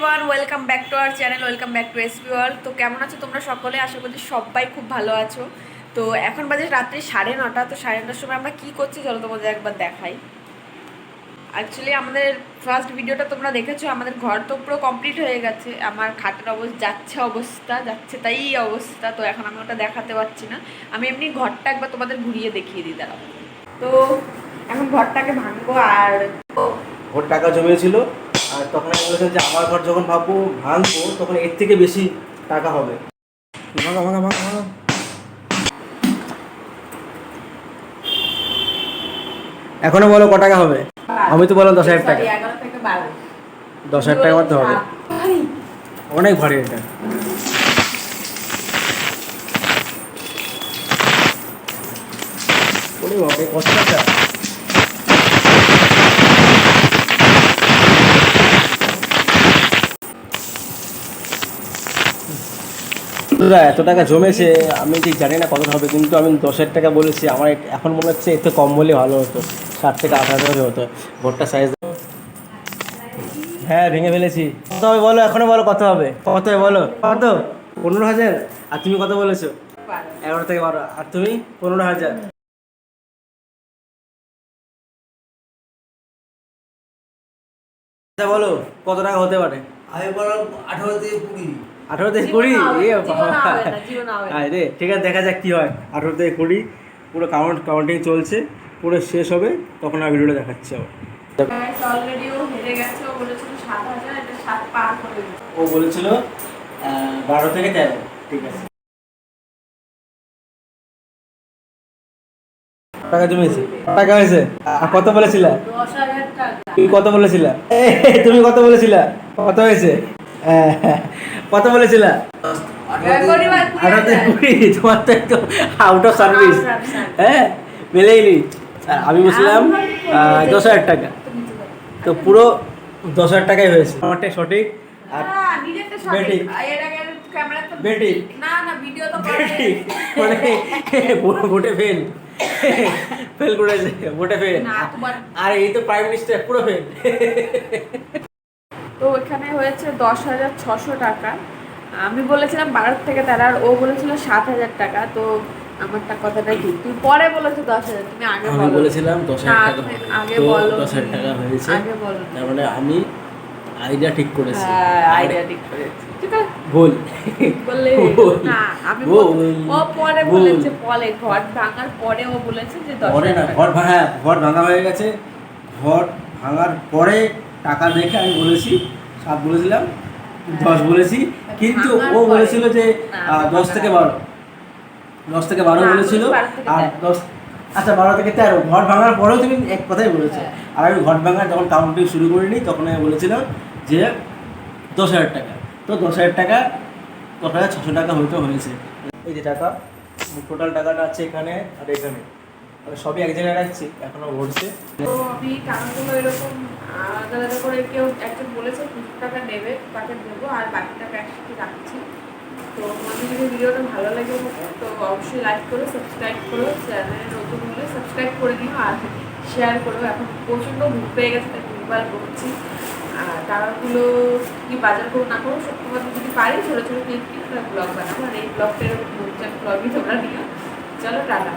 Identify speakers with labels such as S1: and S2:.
S1: Everyone welcome back to our channel welcome back to SP world তো কেমন আছো তোমরা সকলে? আশা করছি সবাই খুব ভালো আছো। তো এখন বাজে রাত্রি সাড়ে নটা, তো সাড়ে নটার সময় আমরা কী করছি চলো তোমাদের একবার দেখাই। অ্যাকচুয়ালি আমাদের ফার্স্ট ভিডিওটা তোমরা দেখেছ, আমাদের ঘর তো পুরো কমপ্লিট হয়ে গেছে। আমার খাটের অবস্থা যাচ্ছে অবস্থা, যাচ্ছে তাই অবস্থা, তো এখন আমি ওটা দেখাতে পারছি না। আমি এমনি ঘরটা একবার তোমাদের ঘুরিয়ে দেখিয়ে দিই, দাঁড়াও। তো এখন ঘরটাকে ভাঙবো আর
S2: টাকা তখন আমি বলেছিলাম যে আমার ঘর যখন ভাববো ভাঙবো তখন এর থেকে বেশি টাকা হবে। ভাঙা ভাঙা ভাঙা ভাঙা। এখনও বলো ক টাকা হবে? আমি তো বললাম দশ হাজার টাকা। দশ হাজার টাকা মতো হবে। অনেক ভারী এটা। কত টাকা বন্ধুরা, এত টাকা জমেছে আমি ঠিক জানি না কত হবে কিন্তু আমি দশ হাজার টাকা বলেছি। আমার এখন মনে হচ্ছে একটু কম বলে ভালো হতো ষাট থেকে আট হাজার হতো ভোটটা সাইজ হ্যাঁ ভেঙে ফেলেছি। কত হবে বলো এখনও বলো কত হবে। কত হবে বলো। কত পনেরো হাজার? আর তুমি কত বলেছ? এগারো থেকে বারো। আর তুমি? পনেরো হাজার। বলো কত টাকা হতে পারে?
S3: আমি বললাম আঠারো থেকে কুড়ি।
S2: আঠারো থেকে কুড়ি। হ্যাঁ রে ঠিক আছে দেখা যাক কি হয়। আঠারো থেকে কুড়ি পুরো কাউন্ট কাউন্টিং চলছে পুরো শেষ হবে তখন আর ভিডিওটা দেখাচ্ছি আবার।
S1: ও বলেছিল করে
S2: বারো থেকে তেরো ঠিক আছে। টাকা জমেছে টাকা হয়েছে। আর কত বলেছিল? তুমি কত বলেছিলা? তুমি কত বলেছিল? কত হয়েছে? হ্যাঁ, কত বলেছিল?
S1: পরিবার কুড়ি
S2: তোমার তো একটু আউট অফ সার্ভিস। হ্যাঁ মেলেইনি। আর আমি বলছিলাম দশ হাজার টাকা।
S1: তো
S2: পুরো দশ হাজার টাকাই হয়েছে। আমারটাই সঠিক? আর
S1: তো-
S2: বেঠিক।
S1: না, না, ভিডিও তো করে।
S2: মানে ভোটে ফেল ফেল করেছে ভোটে ফেল আর এই তো প্রাইম মিনিস্টার পুরো ফেল
S1: তো এখানে হয়েছে দশ হাজার ছশো টাকা। আমি বলেছিলাম বারো থেকে তেরো আর ও বলেছিল সাত হাজার টাকা তো আমারটা কথাটা ঠিক। তুমি পরে বলেছ দশ হাজার তুমি আগে বলো।
S2: বলেছিলাম দশ হাজার টাকা
S1: আগে বলো।
S2: দশ হাজার টাকা হয়েছে।
S1: আগে বলো।
S2: তার মানে আমি আইডিয়া ঠিক করেছি।
S1: হ্যাঁ আইডিয়া ঠিক করেছি। বললে
S2: ভুল।
S1: না আমি ও পরে। বলেছে পরে। ঘর ভাঙার পরে ও বলেছে যে দশ
S2: না ঘর। ভাঙা হ্যাঁ, ঘর ভাঙা হয়ে গেছে। ঘর ভাঙার পরে টাকা দেখে আমি বলেছি সাত বলেছিলাম দশ বলেছি কিন্তু ও। বলেছিল যে দশ থেকে বারো দশ থেকে বারো বলেছিল আর দশ আচ্ছা বারো থেকে তেরো ঘর ভাঙার পরেও তুমি এক কথাই বলেছ।
S1: হ্যাঁ।
S2: আর আমি ঘর ভাঙার যখন কাউন্টিং শুরু করিনি তখন আমি বলেছিলাম যে দশ হাজার টাকা। তো দশ হাজার টাকা দশ হাজার ছশো টাকা হয়তো হয়েছে। এই যে টাকা টোটাল টাকাটা আছে এখানে আর এখানে। সবই এক জায়গায় রাখছি, এখনও ভরছে
S1: তো আমি টাকাগুলো এরকম আলাদা আলাদা করে কেউ একজন বলেছে দুশো টাকা নেবে, তাকে দেবো, আর বাকি টাকা একসাথে রাখছি। তো আমাদের যদি ভিডিওটা ভালো লেগে তো অবশ্যই লাইক করো সাবস্ক্রাইব করো চ্যানেলে নতুন হলে সাবস্ক্রাইব করে দিও, আর শেয়ার করো। এখন প্রচণ্ড ভুল পেয়ে গেছে, তাই ভুলভাল করছি। আর টাকাগুলো কি বাজার করো না করো সত্যি কথা যদি পারি, ছোটো ছোটো ক্লিপ ক্লিপ ব্লগ বানাবো। আর এই ব্লগটা এরকম ব্লগই তোমরা নিও। চলো, টাটা।